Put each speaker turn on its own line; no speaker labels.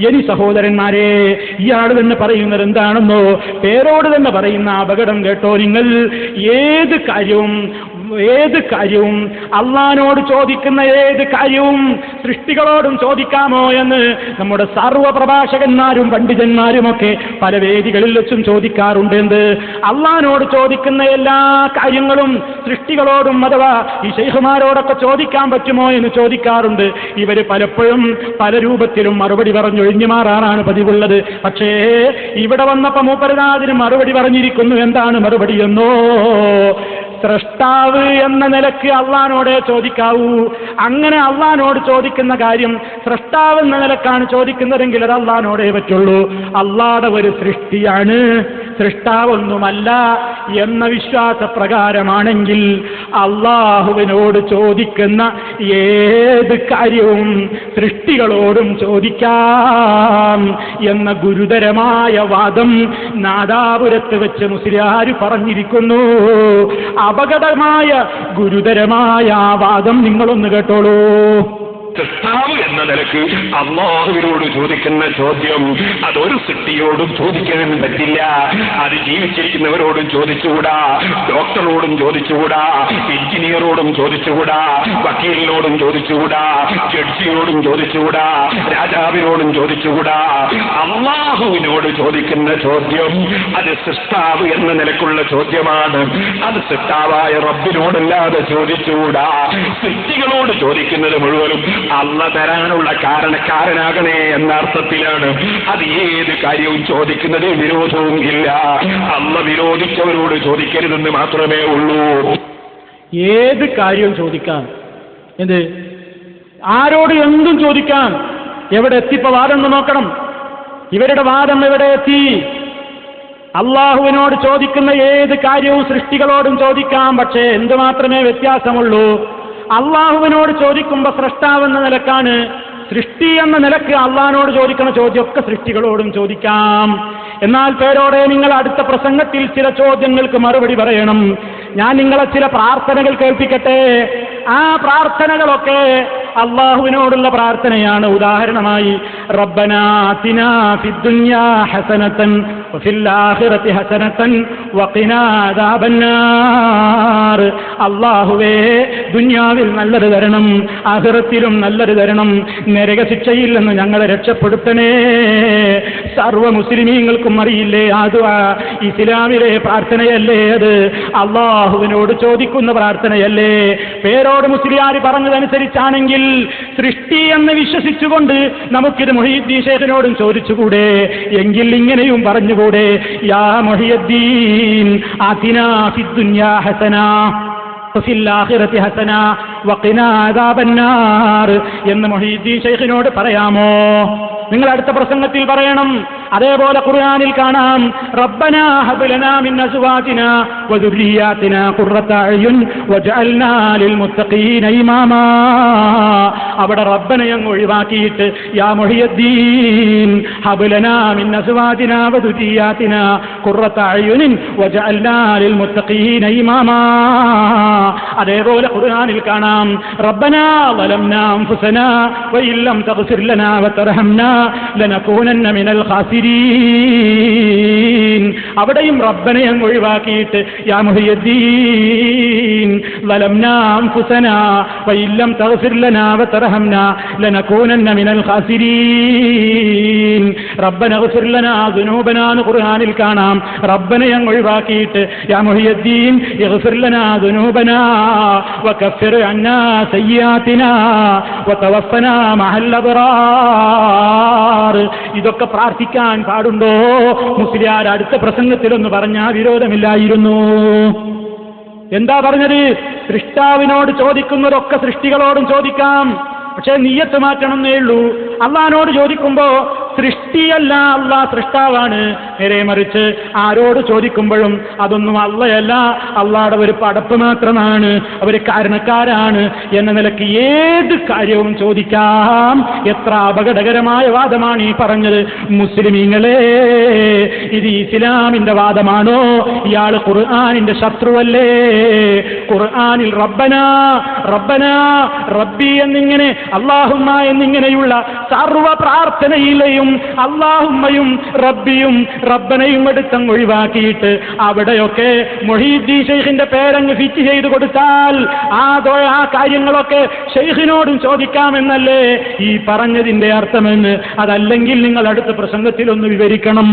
ഇനി സഹോദരന്മാരെ ഇയാൾ തന്നെ പറയുന്നത് എന്താണെന്നോ പേരോട് തന്നെ പറയുന്ന അപകടം കേട്ടോ നിങ്ങൾ. ഏത് കാര്യവും ഏത് കാര്യവും അള്ളഹാനോട് ചോദിക്കുന്ന ഏത് കാര്യവും സൃഷ്ടികളോടും ചോദിക്കാമോ എന്ന് നമ്മുടെ സർവ പ്രഭാഷകന്മാരും പണ്ഡിതന്മാരുമൊക്കെ പല വേദികളിൽ വെച്ചും ചോദിക്കാറുണ്ട് എന്ത്? അള്ളഹാനോട് ചോദിക്കുന്ന എല്ലാ കാര്യങ്ങളും സൃഷ്ടികളോടും അഥവാ ഈ ശൈഖുമാരോടൊക്കെ ചോദിക്കാൻ പറ്റുമോ എന്ന് ചോദിക്കാറുണ്ട്. ഇവർ പലപ്പോഴും പല രൂപത്തിലും മറുപടി പറഞ്ഞൊഴിഞ്ഞു മാറാറാണ് പതിവുള്ളത്. പക്ഷേ ഇവിടെ വന്നപ്പോ മൂപ്പരനാഥിന് മറുപടി പറഞ്ഞിരിക്കുന്നു. എന്താണ് മറുപടി എന്നോ? സ്രഷ്ടാവ് എന്ന നിലയ്ക്ക് അള്ളഹാനോടെ ചോദിക്കാവൂ. അങ്ങനെ അള്ളഹാനോട് ചോദിക്കുന്ന കാര്യം സൃഷ്ടാവ് എന്ന നിലക്കാണ് ചോദിക്കുന്നതെങ്കിൽ അത് അള്ളഹാനോടേ പറ്റുള്ളൂ. അള്ളാടെ ഒരു സൃഷ്ടിയാണ്. സൃഷ്ടാവൊന്നുമല്ല. എന്ന വിശ്വാസപ്രകാരമാണെങ്കിൽ അള്ളാഹുവിനോട് ചോദിക്കുന്ന ഏത് കാര്യവും സൃഷ്ടികളോടും ചോദിക്കാം എന്ന ഗുരുതരമായ വാദം നാദാപുരത്ത് വെച്ച് മുസ്ലിയാര് പറഞ്ഞിരിക്കുന്നു. അപകടമായ ഗുരുതരമായ ആ വാദം നിങ്ങളൊന്ന് കേട്ടോളൂ.
സൃഷ്ടാവ് എന്ന നിലയ്ക്ക് അള്ളാഹുവിനോട് ചോദിക്കുന്ന ചോദ്യം അതൊരു സൃഷ്ടിയോടും ചോദിക്കാൻ പറ്റില്ല. അത് ജീവിച്ചിരിക്കുന്നവരോടും ചോദിച്ചുകൂടാ ഡോക്ടറോടും ചോദിച്ചുകൂടാ എഞ്ചിനീയറോടും ചോദിച്ചുകൂടാ വക്കീലിനോടും ചോദിച്ചുകൂടാ ജഡ്ജിയോടും ചോദിച്ചുകൂടാ രാജാവിനോടും ചോദിച്ചുകൂടാ. അള്ളാഹുവിനോട് ചോദിക്കുന്ന ചോദ്യം അത് സൃഷ്ടാവ് എന്ന നിലക്കുള്ള ചോദ്യമാണ്. അത് സൃഷ്ടാവായ റബ്ബിനോടല്ലാതെ ചോദിച്ചൂടാ സൃഷ്ടികളോട് ചോദിക്കുന്നത് മുഴുവനും അള്ള തരാനുള്ള കാരണക്കാരനാകണേ എന്ന അർത്ഥത്തിലാണ്. അത് ഏത് കാര്യവും ചോദിക്കുന്നത് വിരോധവും ഇല്ല അള്ള വിരോധിച്ചവരോട് ചോദിക്കരുതെന്ന് മാത്രമേ ഉള്ളൂ.
ഏത് കാര്യവും ചോദിക്കാം. എന്ത്? ആരോട് എന്തും ചോദിക്കാം. എവിടെ എത്തിപ്പോ വാദം നോക്കണം. ഇവരുടെ വാദം എവിടെ എത്തി അള്ളാഹുവിനോട് ചോദിക്കുന്ന ഏത് കാര്യവും സൃഷ്ടികളോടും ചോദിക്കാം പക്ഷേ എന്തുമാത്രമേ വ്യത്യാസമുള്ളൂ? അള്ളാഹുവിനോട് ചോദിക്കുമ്പോൾ സൃഷ്ടാവെന്ന നിലക്കാണ്. സൃഷ്ടി എന്ന നിലയ്ക്ക് അള്ളഹാനോട് ചോദിക്കുന്ന ചോദ്യമൊക്കെ സൃഷ്ടികളോടും ചോദിക്കാം. എന്നാൽ പേരോടെ നിങ്ങൾ അടുത്ത പ്രസംഗത്തിൽ ചില ചോദ്യങ്ങൾക്ക് മറുപടി പറയണം. ഞാൻ നിങ്ങളെ ചില പ്രാർത്ഥനകൾ കേൾപ്പിക്കട്ടെ? ആ പ്രാർത്ഥനകളൊക്കെ അള്ളാഹുവിനോടുള്ള പ്രാർത്ഥനയാണ്. ഉദാഹരണമായി അദാബന്നാർ. അള്ളാഹുവേ ദുനിയാവിൽ നല്ലത് തരണം അഹിറത്തിലും നല്ലത് തരണം. നരകശിക്ഷയിൽ നിന്ന് ഞങ്ങളെ രക്ഷപ്പെടുത്തണേ. സർവ മുസ്ലിമീങ്ങൾക്കും അറിയില്ലേ അത് ഇസ്ലാമിലെ പ്രാർത്ഥനയല്ലേ അത്? അള്ളാഹുവിനോട് ചോദിക്കുന്ന പ്രാർത്ഥനയല്ലേ? പേരോട് മുസ്ലിയാർ പറഞ്ഞതനുസരിച്ചാണെങ്കിൽ സൃഷ്ടി എന്ന് വിശ്വസിച്ചുകൊണ്ട് നമുക്കിത് മൊഹീദ്ദീൻ ശേഖനോടും ചോദിച്ചുകൂടെ? എങ്കിൽ ഇങ്ങനെയും പറഞ്ഞുകൂടെ? യാ മൊഹിയദ്ദീൻ അതിനാ ഹസന. എന്ന് മൊഹീദ്ദീൻ ഷെയ്ഖിനോട് പറയാമോ? നിങ്ങൾ അടുത്ത പ്രസംഗത്തിൽ പറയണം. അതേപോലെ ഖുർആനിൽ കാണാം. റബ്ബനാ ഹബ്ലനാ മിൻ അവിടെ റബ്ബനെ അങ്ങ് ഒഴിവാക്കിയിട്ട് യാ മുഹിയദ്ദീൻ മിൻ അസ്വാജിനാ വദുരിയാതിനാ ഖുർറത അയുൻ വജഅൽനാ ലിൽ മുത്തഖീന ഇമാമാ. അതേപോലെ ഖുർആനിൽ കാണാം. റബ്ബനാ വലംനാ നാം വഇൻ ലം തഗ്ഫിർ ലനാ വതർഹംനാ لنكونن من الخاسرين. മുഹിയുദ്ദീൻ അവിടെയും റബ്ബനെ അങ്ങ് ഒഴിവാക്കിയിട്ട് യാ മുഹിയുദ്ദീൻ വലംനാം ഹുസന വൈല്ലം തഹസിർലനാ വതർഹംന ലനകൂനന്ന മിനൽ ഖാസിരീൻ റബ്ബന ഹുസിർലനാ ദുനൂബനാ എന്ന് ഖുർആനിൽ കാണാം റബ്ബനെ അങ്ങ് ഒഴിവാക്കിയിട്ട് യാ മുഹിയുദ്ദീൻ ഇഗ്ഫിർലനാ ദുനൂബനാ വകഫിർ അന്നാ സയ്യാത്തിനാ വതവഫനാ മഹൽ അബ്റാർ ഇതൊക്കെ പ്രാർത്ഥിക്കാൻ പാടുണ്ടോ മുസ്ലിയാർ അടുത്ത പ്രസംഗത്തിലൊന്ന് പറഞ്ഞാ വിരോധമില്ലായിരുന്നു. എന്താ പറഞ്ഞത്? സൃഷ്ടാവിനോട് ചോദിക്കുന്നതൊക്കെ സൃഷ്ടികളോടും ചോദിക്കാം. പക്ഷേ നീയത്ത് മാറ്റണം എന്നേ ഉള്ളൂ. അള്ളഹാനോട് ചോദിക്കുമ്പോ സൃഷ്ടിയല്ല അള്ളാഹ് സൃഷ്ടാവാണ്. നേരെ മറിച്ച് ആരോട് ചോദിക്കുമ്പോഴും അതൊന്നും അള്ളയല്ല. അള്ളാടെ ഒരു പടപ്പ് മാത്രമാണ്. അവർ കാരണക്കാരാണ് എന്ന നിലയ്ക്ക് ഏത് കാര്യവും ചോദിക്കാം. എത്ര അപകടകരമായ വാദമാണ് ഈ പറഞ്ഞത്. മുസ്ലിമീങ്ങളെ ഇത് ഇസ്ലാമിന്റെ വാദമാണോ? ഇയാൾ ഖുർആാനിന്റെ ശത്രുവല്ലേ? ഖുർആാനിൽ റബ്ബന റബ്ബന റബ്ബി എന്നിങ്ങനെ അള്ളാഹുമ്മ എന്നിങ്ങനെയുള്ള സർവ പ്രാർത്ഥനയിലെയും അള്ളാഹുമ്മയും റബ്ബിയും റബ്ബനയും എടുത്തങ്ങ് ഒഴിവാക്കിയിട്ട് അവിടെയൊക്കെ മൊഹീദ്ദീ ഷെയ്ഖിന്റെ പേരങ്ങ് ഫിറ്റ് ചെയ്ത് കൊടുത്താൽ ആ ആ കാര്യങ്ങളൊക്കെ ഷെയ്ഖിനോടും ചോദിക്കാമെന്നല്ലേ ഈ പറഞ്ഞതിന്റെ അർത്ഥമെന്ന്. അതല്ലെങ്കിൽ നിങ്ങൾ അടുത്ത പ്രസംഗത്തിൽ ഒന്ന് വിവരിക്കണം.